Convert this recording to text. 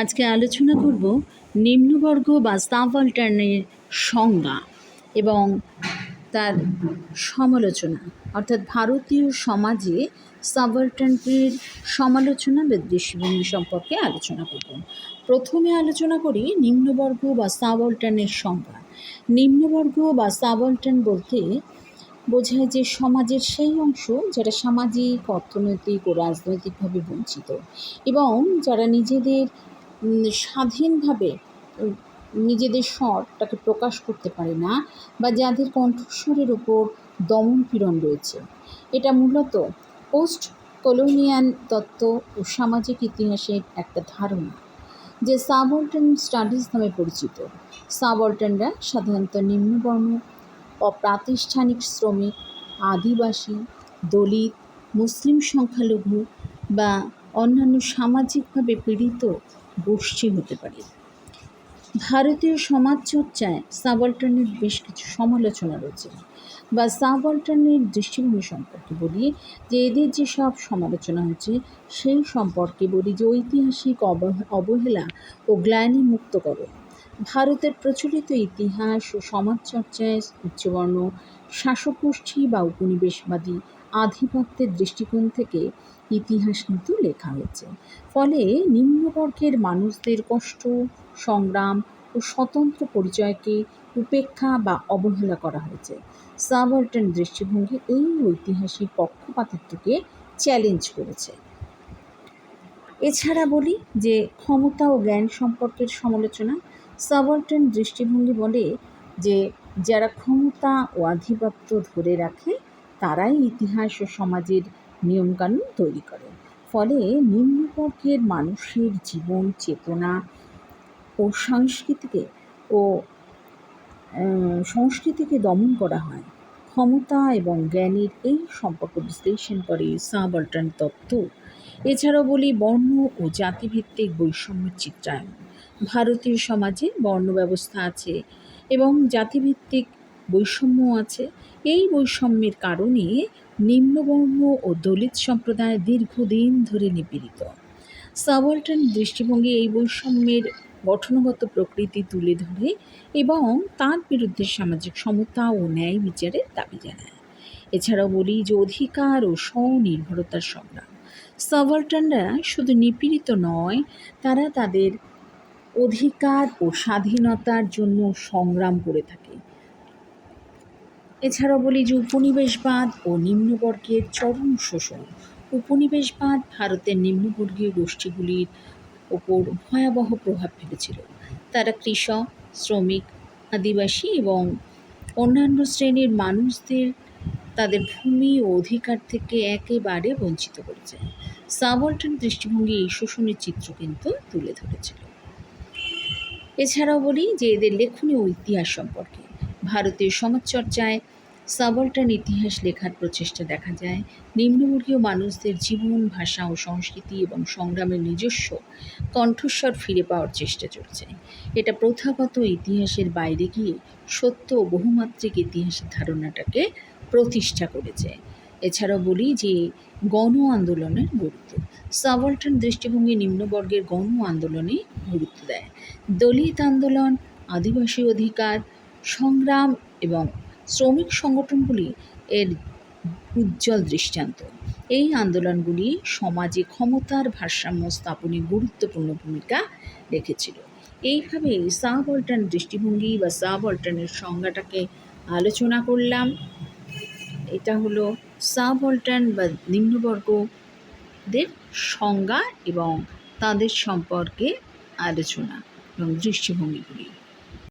আজকে আলোচনা করব নিম্নবর্গ বা সাবঅল্টার্নের সংজ্ঞা এবং তার সমালোচনা। অর্থাৎ ভারতীয় সমাজে সাবঅল্টার্নের সমালোচনা বা দৃষ্টিভঙ্গি সম্পর্কে আলোচনা করব। প্রথমে আলোচনা করি নিম্নবর্গ বা সাবঅল্টার্নের সংজ্ঞা। নিম্নবর্গ বা সাবঅল্টার্ন বলতে বোঝায় যে সমাজের সেই অংশ যারা সামাজিক, অর্থনৈতিক ও রাজনৈতিকভাবে বঞ্চিত এবং যারা নিজেদের স্বাধীনভাবে নিজেদের স্বরটাকে প্রকাশ করতে পারে না বা যাদের কণ্ঠস্বরের ওপর দমন পীড়ন রয়েছে। এটা মূলত পোস্ট কলোনিয়াল তত্ত্ব ও সামাজিক ইতিহাসের একটা ধারণা যে সাবঅল্টার্ন স্টাডিজ নামে পরিচিত। সাবঅল্টার্নরা সাধারণত নিম্নবর্ণ, অপ্রাতিষ্ঠানিক শ্রমিক, আদিবাসী, দলিত, মুসলিম সংখ্যালঘু বা অন্যান্য সামাজিকভাবে পীড়িত গোষ্ঠী হতে পারে। ভারতীয় সমাজ চর্চায় সাবঅল্টার্নের বেশ কিছু সমালোচনা রয়েছে বা সাবঅল্টার্নের দৃষ্টিভঙ্গি সম্পর্কে বলি যে এদের যেসব সমালোচনা হয়েছে সেই সম্পর্কে বলি যে ঐতিহাসিক অবহ- অবহেলা ও গ্লানি মুক্ত করো। ভারতের প্রচলিত ইতিহাস ও সমাজ চর্চায় উচ্চবর্ণ শাসকগোষ্ঠী বা উপনিবেশবাদী আধিপত্যের দৃষ্টিকোণ থেকে ইতিহাস কিন্তু লেখা হয়েছে। ফলে নিম্নবর্গের মানুষদের কষ্ট, সংগ্রাম ও স্বতন্ত্র পরিচয়কে উপেক্ষা বা অবহেলা করা হয়েছে। সাবঅল্টার্ন দৃষ্টিভঙ্গি এই ঐতিহাসিক পক্ষপাতিত্বকে চ্যালেঞ্জ করেছে। এছাড়া বলি যে ক্ষমতা ও জ্ঞান সম্পর্কের সমালোচনা। সাবঅল্টার্ন দৃষ্টিভঙ্গি বলে যে যারা ক্ষমতা ও আধিপত্য ধরে রাখে তারাই ইতিহাস ও সমাজের নিয়মকানুন তৈরি করে। ফলে নিম্নবর্গের মানুষের জীবন, চেতনা ও সংস্কৃতিকে ও সংস্কৃতিকে দমন করা হয়। ক্ষমতা এবং জ্ঞানের এই সম্পর্ক বিশ্লেষণ করে সাবঅল্টার্ন তত্ত্ব। এছাড়াও বলি বর্ণ ও জাতিভিত্তিক বৈষম্যের চিত্রায়ন। ভারতীয় সমাজে বর্ণ ব্যবস্থা আছে এবং জাতিভিত্তিক বৈষম্য আছে। এই বৈষম্যের কারণে নিম্নবর্ণ ও দলিত সম্প্রদায় দীর্ঘদিন ধরে নিপীড়িত। সাবঅল্টার্ন দৃষ্টিভঙ্গি এই বৈষম্যের গঠনগত প্রকৃতি তুলে ধরে এবং তার বিরুদ্ধে সামাজিক সমতা ও ন্যায় বিচারের দাবি জানায়। এছাড়াও বলি যে অধিকার ও স্বনির্ভরতার সংগ্রাম। সাবঅল্টার্নরা শুধু নিপীড়িত নয়, তারা তাদের অধিকার ও স্বাধীনতার জন্য সংগ্রাম করে থাকে। এছাড়াও বলি যে উপনিবেশবাদ ও নিম্নবর্গের চরম শোষণ। উপনিবেশবাদ ভারতের নিম্নবর্গীয় গোষ্ঠীগুলির ওপর ভয়াবহ প্রভাব ফেলেছিল। তারা কৃষক, শ্রমিক, আদিবাসী এবং অন্যান্য শ্রেণির মানুষদের তাদের ভূমি ও অধিকার থেকে একেবারে বঞ্চিত করেছে। সাবঅল্টার্ন দৃষ্টিভঙ্গি এই শোষণের চিত্র কিন্তু তুলে ধরেছিল। এছাড়াও বলি যে এদের লেখনী ও ইতিহাস সম্পর্কে ভারতীয় সমাজচর্চায় সাবল্টার্ন ইতিহাস লেখার প্রচেষ্টা দেখা যায়। নিম্নবর্গীয় মানুষদের জীবন, ভাষা ও সংস্কৃতি এবং সংগ্রামের নিজস্ব কণ্ঠস্বর ফিরে পাওয়ার চেষ্টা চলছে। এটা প্রথাগত ইতিহাসের বাইরে গিয়ে সত্য ও বহুমাত্রিক ইতিহাসের ধারণাটাকে প্রতিষ্ঠা করেছে। এছাড়াও বলি যে, গণ আন্দোলনের গুরুত্ব। সাবল্টার্ন দৃষ্টিভঙ্গি নিম্নবর্গের গণ আন্দোলনে গুরুত্ব দেয়। দলিত আন্দোলন, আদিবাসী অধিকার সংগ্রাম এবং শ্রমিক সংগঠনগুলি এর উজ্জ্বল দৃষ্টান্ত। এই আন্দোলনগুলি সমাজে ক্ষমতার ভারসাম্য স্থাপনে গুরুত্বপূর্ণ ভূমিকা রেখেছিল। এইভাবে সাবঅল্টার্ন দৃষ্টিভঙ্গি বা সাবঅল্টার্নের সংজ্ঞাটাকে আলোচনা করলাম। এটা হলো সাবঅল্টার্ন বা নিম্নবর্গদের সংজ্ঞা এবং তাদের সম্পর্কে আলোচনা এবং দৃষ্টিভঙ্গিগুলি।